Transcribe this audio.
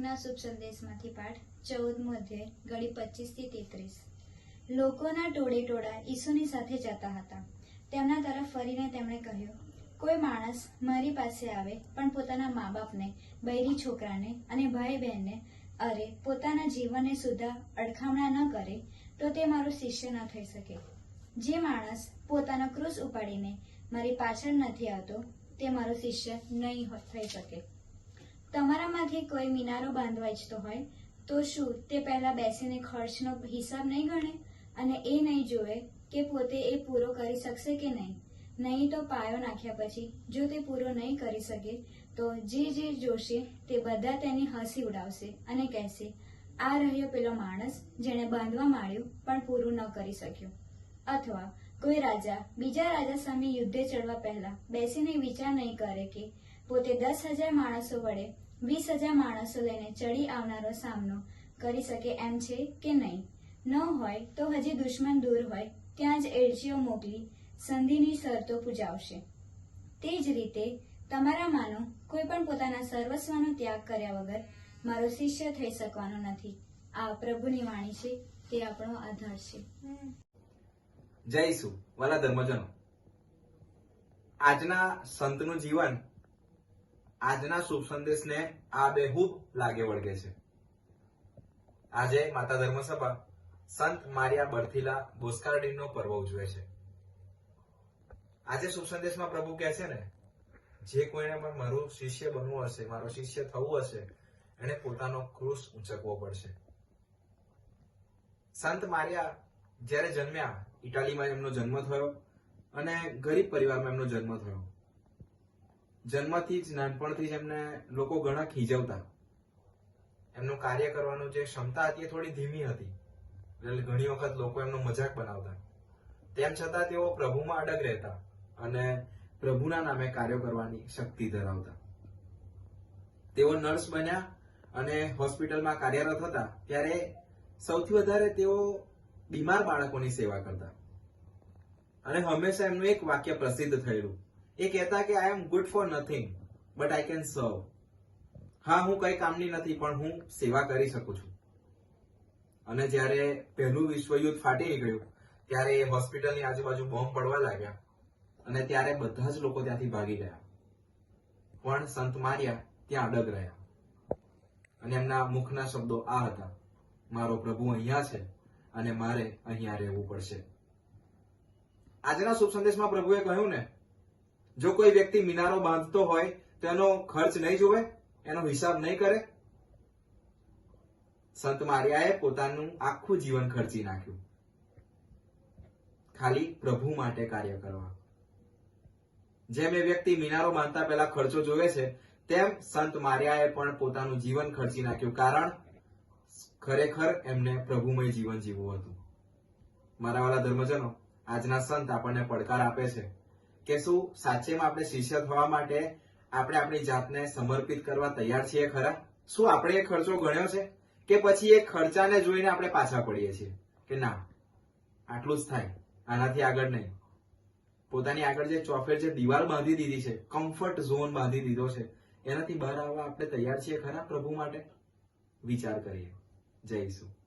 શુભ સંદેશમાંથી પાઠ ચૌદમો અધ્યાય ગળી પચીસથી તેત્રીસ. લોકોના ટોળે ટોળા ઈસુની સાથે જતા હતા. તેમના તરફ ફરીને તેમણે કહ્યું, કોઈ માણસ મારી પાસે આવે પણ પોતાના મા બાપને બૈરી છોકરાને અને ભાઈ બહેનને અરે, પોતાના જીવનને સુધા અડખામણા ન કરે, તો તે મારો શિષ્ય ન થઈ શકે. જે માણસ પોતાનો ક્રુસ ઉપાડીને મારી પાછળ નથી આવતો, તે મારો શિષ્ય નહીં થઈ શકે. તમારામાંથી કોઈ મિનારો બાંધવા ઈચ્છતો હોય, તો શું તે પહેલા બેસીને ખર્ચનો હિસાબ નહીં ગણે? અને એ નહીં જોવે કે પોતે એ પૂરો કરી શકશે કે નહીં? નહીં તો પાયો નાખ્યા પછી, જો તે પૂરો નહીં કરી શકે, તો જે જે જોશે તે બધા તેની હસી ઉડાવશે અને કહેશે, આ રહ્યો પેલો માણસ જેણે બાંધવા માંડ્યું, પણ પૂરું ન કરી શક્યો. અથવા, કોઈ રાજા, બીજા રાજા સામે યુદ્ધે ચડવા પહેલા બેસીને વિચાર નહીં કરે કે પોતે દસ હજાર માણસો વડે વીસ હજાર માણસો લઈને ચડી આવનારો સામનો કરી શકે એમ છે કે નહીં? ન હોય તો હજી દુશ્મન દૂર હોય, ત્યાં જ એડચીઓ મોકલી સંધિની શરતો પૂજાવશે. તે જ રીતે તમારામાંનો કોઈ પણ પોતાના સર્વસ્વનો ત્યાગ કર્યા વગર મારો શિષ્ય થઈ શકવાનો નથી. આ પ્રભુની વાણી છે, તે આપણો આધાર છે. જય ઈસુ. વાલા ધર્મજનો, આજના સંતનું જીવન આજના શુભ સંદેશને આ બેહૂબ લાગે વળગે છે. આજે માતા ધર્મસભા સંત મારિયા બર્થિલા બોસ્કાર્ડિનનો પર્વ ઉજવે છે. આજે શુભ સંદેશમાં પ્રભુ કહે છે ને, જે કોઈને પણ મારું શિષ્ય બનવું હશે, મારો શિષ્ય થવું હશે, એને પોતાનો ક્રુસ ઉંચકવો પડશે. સંત મારિયા જ્યારે જન્મ્યા, ઇટાલીમાં એમનો જન્મ થયો અને ગરીબ પરિવારમાં એમનો જન્મ થયો. જન્મથી જ નાનપણથી જ એમને લોકો ઘણા ખીજવતા. એમનું કાર્ય કરવાનું જે ક્ષમતા હતી એ થોડી ધીમી હતી. એટલે ઘણી વખત લોકો એમનો મજાક બનાવતા. તેમ છતાં તેઓ પ્રભુમાં અડગ રહેતા અને પ્રભુના નામે કાર્યો કરવાની શક્તિ ધરાવતા. તેઓ નર્સ બન્યા અને હોસ્પિટલમાં કાર્યરત હતા. ત્યારે સૌથી વધારે તેઓ બીમાર બાળકોની સેવા કરતા. અને હંમેશા એમનું એક વાક્ય પ્રસિદ્ધ થયેલું. એ કહેતા કે I am good for nothing but I can serve હા, હું કઈ કામની નથી, પણ હું સેવા કરી શકું છું. અને જ્યારે પહેલું વિશ્વયુદ્ધ ફાટી નીકળ્યું ત્યારે એ હોસ્પિટલની આજુબાજુ બોમ્બ પડવા લાગ્યા. અને ત્યારે બધા જ લોકો ત્યાંથી ભાગી ગયા. પણ સંત માર્યા ત્યાં અડગ રહ્યા. અને એમના મુખના શબ્દો આ હતા, મારો પ્રભુ અહીંયા છે, અને મારે અહીંયા રહેવું પડશે. આજના શુભ સંદેશમાં પ્રભુએ કહ્યું ને જો કોઈ વ્યક્તિ મિનારો બાંધતો હોય, તેનો ખર્ચ નહીં જોવે એનો હિસાબ નહીં કરે? સંત મારિયાએ પોતાનું આખું જીવન ખર્ચી નાખ્યું. ખાલી પ્રભુ માટે કાર્ય કરવા. જેમ એ વ્યક્તિ મિનારો બાંધતા પહેલા ખર્ચો જોવે છે, તેમ સંત મારિયાએ પણ પોતાનું જીવન ખર્ચી નાખ્યું કારણ ખરેખર એમને પ્રભુમય જીવન જીવવું હતું. મારા વાળા ધર્મજનો, આજના સંત આપણને પડકાર આપે છે. કે શું સાચેમાં આપણે શિષ્ય થવા માટે આપણે આપણી જાતને સમર્પિત કરવા તૈયાર છીએ ખરા? શું આપણે એ ખર્ચો ગણ્યો છે? કે પછી એ ખર્ચાને જોઈને આપણે પાછા પડીએ છીએ? કે ના, આટલું જ થાય, આનાથી આગળ નહીં. પોતાની આગળ જે ચોફેર જે દિવાલ બાંધી દીધી છે કમ્ફર્ટ ઝોન બાંધી દીધો છે, એનાથી બહાર આવવા આપણે તૈયાર છીએ ખરા પ્રભુ માટે? વિચાર કરીએ. જય ઈસુ.